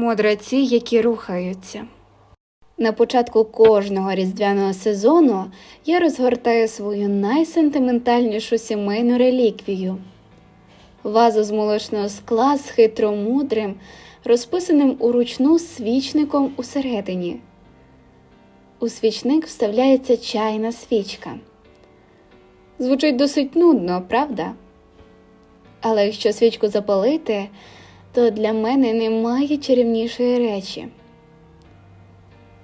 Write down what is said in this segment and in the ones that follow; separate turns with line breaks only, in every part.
Мудреці, які рухаються. На початку кожного різдвяного сезону я розгортаю свою найсентиментальнішу сімейну реліквію вазу з молочного скла з хитромудрим, розписаним уручну свічником усередині. У свічник вставляється чайна свічка. Звучить досить нудно, правда? Але якщо свічку запалити, то для мене немає чарівнішої речі.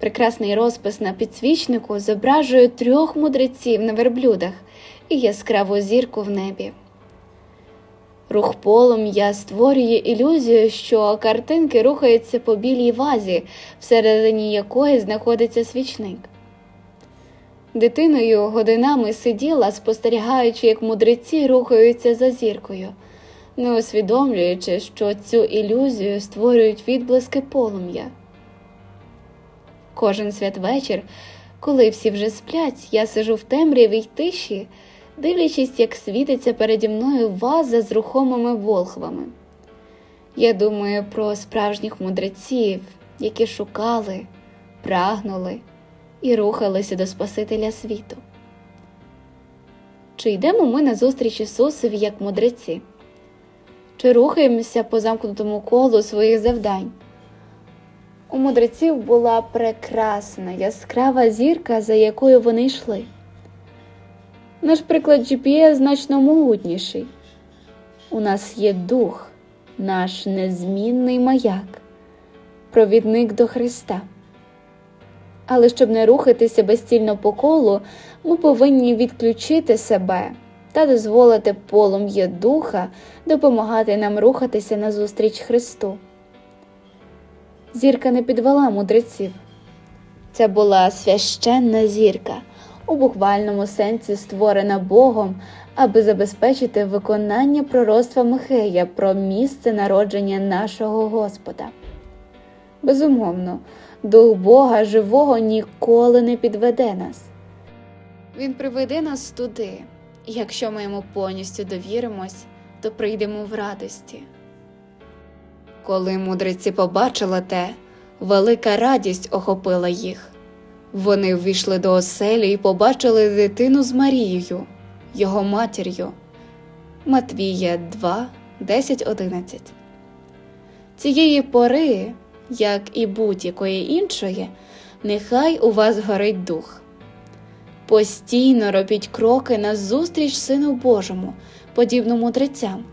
Прекрасний розпис на підсвічнику зображує трьох мудреців на верблюдах і яскраву зірку в небі. Рух полум'я створює ілюзію, що картинки рухаються по білій вазі, всередині якої знаходиться свічник. Дитиною годинами сиділа, спостерігаючи, як мудреці рухаються за зіркою, не усвідомлюючи, що цю ілюзію створюють відблиски полум'я. Кожен святвечір, коли всі вже сплять, я сижу в темряві й тиші, дивлячись, як світиться переді мною ваза з рухомими волхвами. Я думаю про справжніх мудреців, які шукали, прагнули і рухалися до Спасителя світу. Чи йдемо ми на зустріч Ісусові як мудреці? Чи рухаємося по замкнутому колу своїх завдань? У мудреців була прекрасна яскрава зірка, за якою вони йшли. Наш приклад GPS значно могутніший. У нас є дух, наш незмінний маяк, провідник до Христа. Але щоб не рухатися безцільно по колу, ми повинні відключити себе та дозволити полум'я духа допомагати нам рухатися назустріч Христу. Зірка не підвела мудреців. Це була священна зірка, у буквальному сенсі створена Богом, аби забезпечити виконання пророцтва Михея про місце народження нашого Господа. Безумовно, дух Бога живого ніколи не підведе нас. Він приведе нас туди, якщо ми йому повністю довіримось, то прийдемо в радості. Коли мудреці побачили те, велика радість охопила їх. Вони ввійшли до оселі і побачили дитину з Марією, його матір'ю. Матвія 2, 10, 11. Цієї пори, як і будь-якої іншої, нехай у вас горить дух. Постійно робіть кроки назустріч Сину Божому, подібно мудрецям.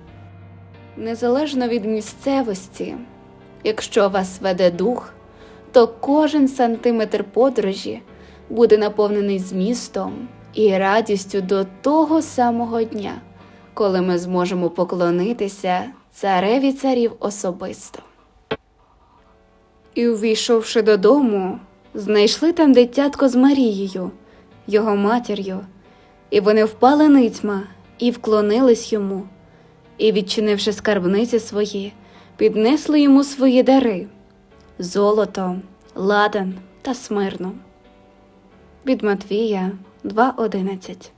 Незалежно від місцевості, якщо вас веде дух, то кожен сантиметр подорожі буде наповнений змістом і радістю до того самого дня, коли ми зможемо поклонитися цареві царів особисто. І, увійшовши додому, знайшли там дитятко з Марією, його матір'ю, і вони впали ницьма і вклонились йому. І, відчинивши скарбниці свої, піднесли йому свої дари золото, ладан та смирну. Від Матвія 2.11